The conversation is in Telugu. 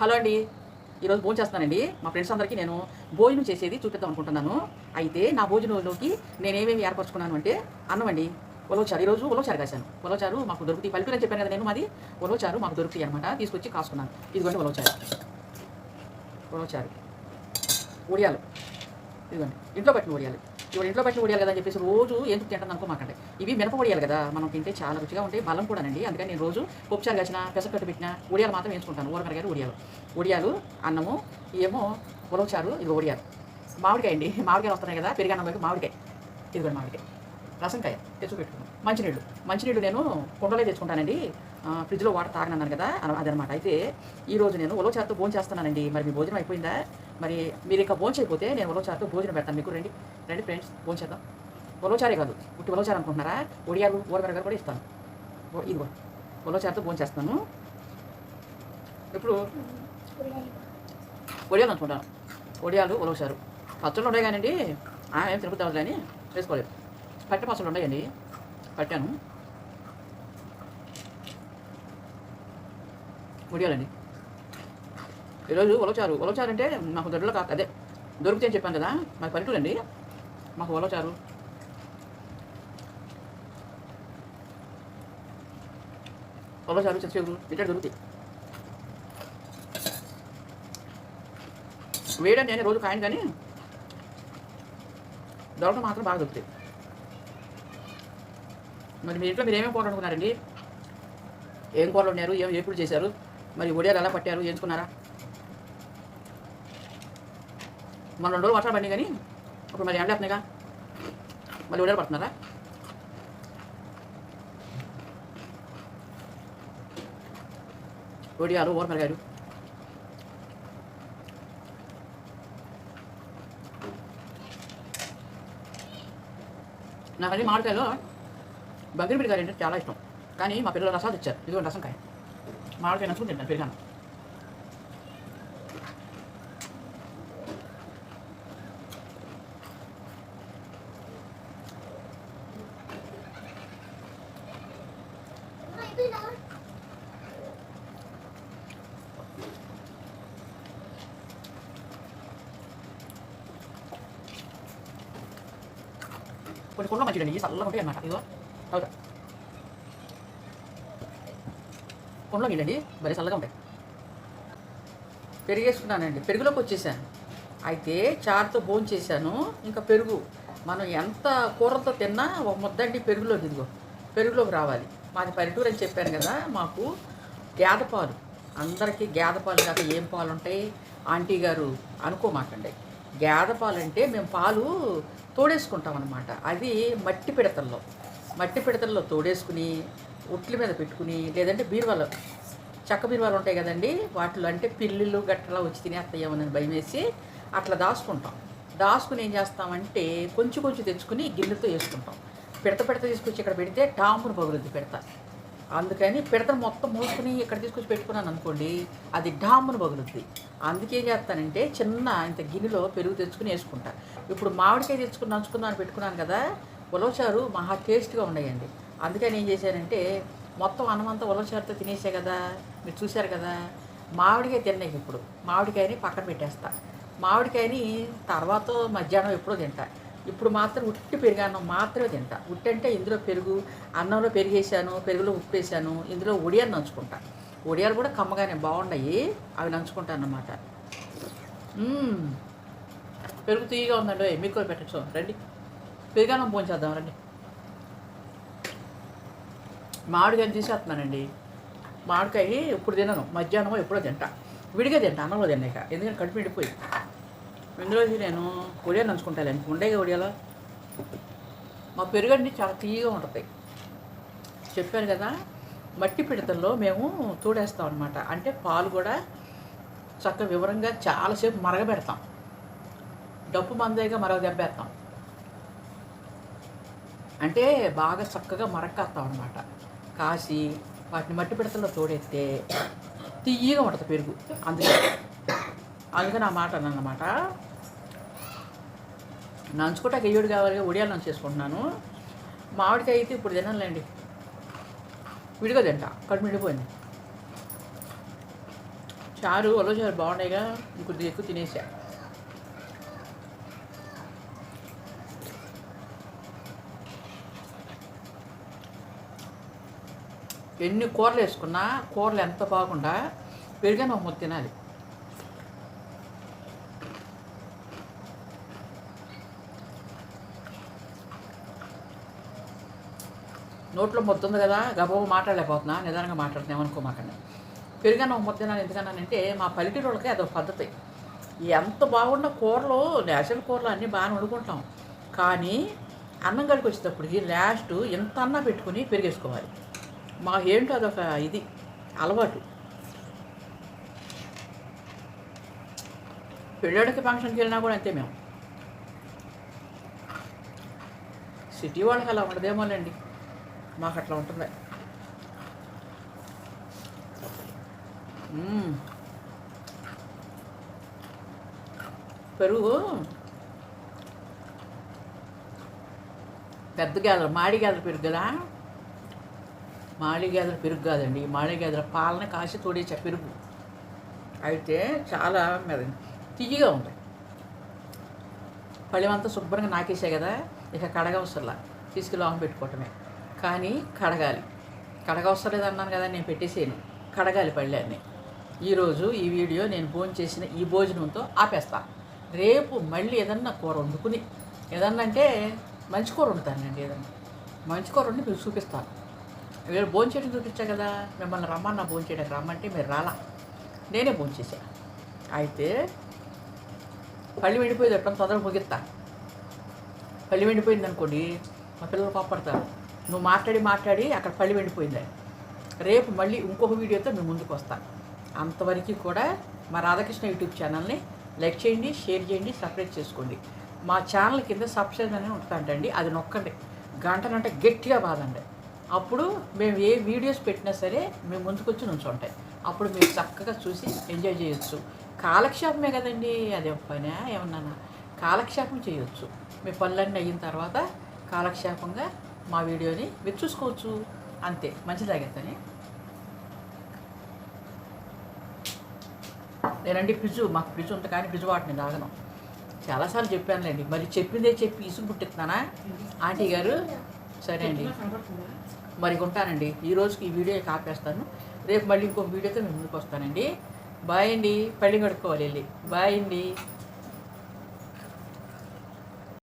హలో అండి. ఈరోజు భోజనం చేస్తున్నానండి. మా ఫ్రెండ్స్ అందరికీ నేను భోజనం చేసేది చూపిద్దాం అనుకుంటున్నాను. అయితే నా భోజనంలోకి నేను ఏమేమి ఏర్పరచుకున్నాను అంటే అన్నం అండి. ఉలవచారు ఈరోజు ఉలవచారు కాశాను. ఉలవచారు మాకు దొరుకుతాయి. పల్లెటూరు అని చెప్పాను కదా నేను మాది. ఉలవచారు మాకు దొరుకుతాయి అనమాట తీసుకొచ్చి కాసుకున్నాను. ఇదిగోండి ఉలవచారు ఉలవచారు ఉడియాలు ఇదిగోండి. ఇంట్లో పట్టిన ఉడియాలు ఇవాళ ఇంట్లో పట్టిన ఉడియాలి కదా అని చెప్పేసి రోజు ఎందుకు తింటాను అనుకోమాకండి ఇవి మినప ఉడియాలి కదా మనం తింటే చాలా రుచిగా ఉంటాయి బలం కూడానండి. అందుకని నేను రోజు పప్పుచారు కాసిన పెసరకట్టు పెట్టిన ఉడియాలు మాత్రం వేసుకుంటాను ఊరమరగారు ఉడియాలు ఉడియాలు అన్నము ఏమో ఉలవచారు ఇది ఉడియాలు మామిడికాయ అండి మామిడికాయలు వస్తున్నాయి కదా పెరిగన్నంలోకి మామిడికాయ. ఇదిగోండి మామిడికాయ. రసంకాయ తెచ్చు మంచినీళ్ళు. మంచినీళ్ళు నేను కుండలే తెచ్చుకుంటానండి. ఫ్రిడ్జ్లో వాటర్ తాగనన్నాను కదా అదనమాట. అయితే ఈరోజు నేను ఉలవచారుతో భోజనం చేస్తున్నానండి. మరి మీ భోజనం అయిపోయిందా? మరి మీరు ఇంకా భోజనం అయిపోతే నేను ఉలవచారుతో భోజనం పెడతాను. మీకు రండి రండి ఫ్రెండ్స్ భోజనం చేద్దాం. ఉలవచారే కాదు పుట్టి ఉలవచారు అనుకుంటున్నారా? ఒడియాలు ఊరగరగర కూడా ఇస్తాను. ఇదిగో ఉలవచారుతో భోజనం చేస్తాను. ఇప్పుడు ఒడియాలు అనుకుంటాను. ఒడియాలు ఉలవచారు పచ్చళ్ళు ఉన్నాయి కానండి? ఏం తిరుగుతావు కానీ వేసుకోలేదు. పట్ట పచ్చళ్ళు ఉన్నాయండి. పట్టాను. ఒడియాలండి. ఈరోజు ఉలవచారు ఉలవచారు అంటే మాకు దొడ్లో కాక అదే దొరికితే అని చెప్పాను కదా మాకు పల్లెటూరు అండి మాకు ఉలవచారు ఉలవచారు చచ్చిపోరు ఇట్లా దొరుకుతాయి. వేయడం నేను రోజు కాయను కానీ దొరకడం మాత్రం బాగా దొరుకుతాయి. మరి మీ ఇంట్లో మీరు ఏమేమి కూరలు అనుకున్నారండి ఏం కూరలు ఉన్నారు ఏం ఎప్పుడు చేశారు? మరి ఒడియాలు ఎలా పట్టారు? ఎంచుకున్నారా? మన రెండు రోజులు వర్షాలు పడినాయి కానీ ఇప్పుడు మరి ఎండలేస్తున్నాయిగా మళ్ళీ ఒడియాలు పడుతున్నారా? ఒడియాలు ఊరమరగారు నాకు అది మామిడికాయలో బంగిరిమిడి గారు అంటే చాలా ఇష్టం. కానీ మా పిల్లలు రసాలు ఇచ్చారు มาแล้ว回りで何んでんだペリカンคนคนว่นกันคนคนรอยู่ในนี้สัตว์แล้วมันเปลี่ยนมาครับเยอะ కుండలో నీళ్ళండి భలే చల్లగా ఉంటాయి. పెరిగేసుకున్నానండి. పెరుగులోకి వచ్చేసాను. అయితే చారుతో భోజనం చేశాను. ఇంకా పెరుగు. మనం ఎంత కూరలతో తిన్నా ఒక ముద్దండి పెరుగులోకి ఇదిగో. పెరుగులోకి రావాలి. మాది పల్లెటూరు అని చెప్పాను కదా మాకు గేదె పాలు. అందరికీ గేదె పాలు కాక ఏం పాలు ఉంటాయి? ఆంటీ గారు అనుకోమాకండి. గేదె పాలు అంటే మేము పాలు తోడేసుకుంటాం అనమాట అది మట్టి పిడతల్లో. మట్టి పిడతల్లో తోడేసుకుని ఉట్ల మీద పెట్టుకుని లేదంటే బీరువాలో చెక్క బీరువాలు ఉంటాయి కదండి వాటిలో అంటే పిల్లులు గట్టలా వచ్చి తినేస్తాయేమోనని భయం వేసి అట్లా దాచుకుంటాం. దాచుకుని ఏం చేస్తామంటే కొంచెం కొంచెం తెచ్చుకుని గిన్నెతో వేసుకుంటాం. పిడత పిడత తీసుకొచ్చి ఇక్కడ పెడితే టాంపును పగులుద్ది పిడత. అందుకని పిడతను మొత్తం మూసుకుని ఇక్కడ తీసుకొచ్చి పెట్టుకున్నాను అనుకోండి అది డామ్మును పగులుద్ది. అందుకే చేస్తానంటే చిన్న ఇంత గిన్నెలో పెరుగు తెచ్చుకుని వేసుకుంటా. ఇప్పుడు మామిడికాయ తెచ్చుకుని నంచుకున్నాను పెట్టుకున్నాను కదా ఉలవచారు మహా టేస్ట్గా ఉన్నాయండి. అందుకని ఏం చేశానంటే మొత్తం అన్నమంతా ఉలవచారుతో తినేసే కదా మీరు చూశారు కదా మామిడికాయ తిన్నాయి ఇప్పుడు మామిడికాయని పక్కన పెట్టేస్తా. మామిడికాయని తర్వాత మధ్యాహ్నం ఎప్పుడో తింటా. ఇప్పుడు మాత్రం ఉట్టి పెరుగన్నం మాత్రమే తింటా. ఉట్టి అంటే ఇందులో పెరుగు అన్నంలో పెరిగేసాను పెరుగులో ఉప్పు వేసాను ఇందులో ఒడియాలు నంచుకుంటా. ఒడియాలు కూడా కమ్మగానే బాగున్నాయి అవి నంచుకుంటాను అన్నమాట. పెరుగు తీయగా ఉందండి మీకు కూడా పెట్టచ్చు. రండి. పెరుగన్నం పోంచేద్దాం రండి. మామిడికాయని తీసేస్తున్నానండి. మామిడికాయ ఇప్పుడు తినను. మధ్యాహ్నం ఎప్పుడో తింటా. విడిగా తింటా అన్నంలో తిన్నాక ఎందుకంటే కడుపు నిండిపోయి. ఇందులోకి నేను ఒడియాలు నంచుకుంటాను ఉండేగా ఒడియాలో? మా పెరుగండి చాలా తీయగా ఉంటుంది. చెప్పాను కదా మట్టి పిడతల్లో మేము తోడేస్తాం అనమాట అంటే పాలు కూడా చక్కగా వివరంగా చాలాసేపు మరగబెడతాం. డప్పు మందేగా మరగ దెబ్బేస్తాం. అంటే బాగా చక్కగా మరక్కేస్తాం అనమాట కాసి వాటిని మట్టి పిడతల్లో తోడెత్తే తీయగా ఉంటుంది పెరుగు. అందుకే అందుకని ఆ మాట అన్నమాట. నంచుకుంటాక ఎయ్యుడు కావాలిగా ఉడియాలు నంచేసుకుంటున్నాను. మామిడికాయ అయితే ఇప్పుడు తినాలండి విడిగా తింటా. కడుపు నిండిపోయింది. చారు ఒలో చారు బాగున్నాయిగా. ఇంకొద్ది ఎక్కువ తినేసా. ఎన్ని కూరలు వేసుకున్నా కూరలు ఎంత బాగుండా పెరిగాను ఒక ముద్ద తినాలి. నోట్లో ముద్ద ఉంది కదా గబగబా మాట్లాడలేకపోతున్నా నిదానంగా మాట్లాడుతున్నా ఏమనుకోమాకండి. పెరిగాను ఒక ముద్ద తినాలి ఎందుకన్నానంటే మా పల్లెటూరు వాళ్ళకి అదొక పద్ధతి. ఎంత బాగున్న కూరలు నేషనల్ కూరలు అన్నీ బాగానే వండుకుంటాం. కానీ అన్నం గడికి వచ్చేటప్పటికి లాస్ట్ ఎంత అన్న పెట్టుకుని పెరిగేసుకోవాలి. మా ఏంటో అదొక ఇది అలవాటు. పెళ్ళాడికి ఫంక్షన్కి వెళ్ళినా కూడా అంతే మేము. సిటీ వాళ్ళకి అలా ఉండదేమోనండి మాకు అట్లా ఉంటుంది పెరుగు పెద్ద గేదెలు మాడి గేదెల పెరుగు కదా? మాడి గేదెల పెరుగు కాదండి మాడి గేదెల పాలన కాసి తోడేసే పెరుగు. అయితే చాలా మరి తియ్యగా ఉంది. పళ్ళెమంతా శుభ్రంగా నాకేసే కదా ఇక కడగవసరలా. తీసుకెళ్ళి ఆమె పెట్టుకోవటమే. కానీ కడగాలి. కడగవసరం లేదన్నాను కదా నేను పెట్టేసాను కడగాలి పళ్ళాన్ని. ఈరోజు ఈ వీడియో నేను భోజనం చేసిన ఈ భోజనంతో ఆపేస్తా. రేపు మళ్ళీ ఏదన్నా కూర వండుకుని ఏదన్నా అంటే మంచి కూర వండుతానండి ఏదన్నా. మంచి కూర వండి మీకు చూపిస్తాను. మీరు భోంచేయడం చూపించా కదా మిమ్మల్ని రమ్మన్నా భోజనం రమ్మంటే మీరు రాలా. నేనే భోంచేసా. అయితే పళ్ళు వెళ్ళిపోయేది ఎట్లా తొందరగా ముగిస్తా. పళ్ళు వెళ్ళిపోయింది అనుకోండి మా పిల్లలు కోపడతారు నువ్వు మాట్లాడి మాట్లాడి అక్కడ పళ్ళు వెళ్ళిపోయింది రేపు మళ్ళీ ఇంకొక వీడియోతో మేము ముందుకు వస్తాను అంతవరకు కూడా మా రాధాకృష్ణ యూట్యూబ్ ఛానల్ని లైక్ చేయండి షేర్ చేయండి సబ్స్క్రైబ్ చేసుకోండి. మా ఛానల్ కింద సబ్స్క్రైబ్ అనేది ఉంటుందంటండి అది నొక్కండి. గంటనంటే గట్టిగా బాదండి అప్పుడు మేము ఏ వీడియోస్ పెట్టినా సరే మేము ముందుకొచ్చి నుంచుంటాయి. అప్పుడు మీరు చక్కగా చూసి ఎంజాయ్ చేయొచ్చు. కాలక్షేపమే కదండి అదే పని ఏమన్నా కాలక్షేపం చేయొచ్చు. మీ పనులన్నీ అయిన తర్వాత కాలక్షేపంగా మా వీడియోని మీరు చూసుకోవచ్చు. అంతే మంచి తాగేస్తాని నేనండి ఫ్రిడ్జ్ మాకు ఫ్రిడ్జ్ ఉంటుంది కానీ ఫ్రిడ్జ్ వాటిని తాగను. చాలాసార్లు చెప్పానులేండి మరి చెప్పిందే చెప్పి ఇసుగు పుట్టిస్తున్నానా? ఆంటీ గారు? సరే అండి. మరి ఉంటానండి ఈ రోజుకి ఈ వీడియో కాపేస్తాను. రేపు మళ్ళీ ఇంకొక వీడియోతో నేను ముందుకు వస్తానండి. బాయ్ అండి. పళ్ళి కడుక్కోవాలి వెళ్ళి. బాయ్ అండి.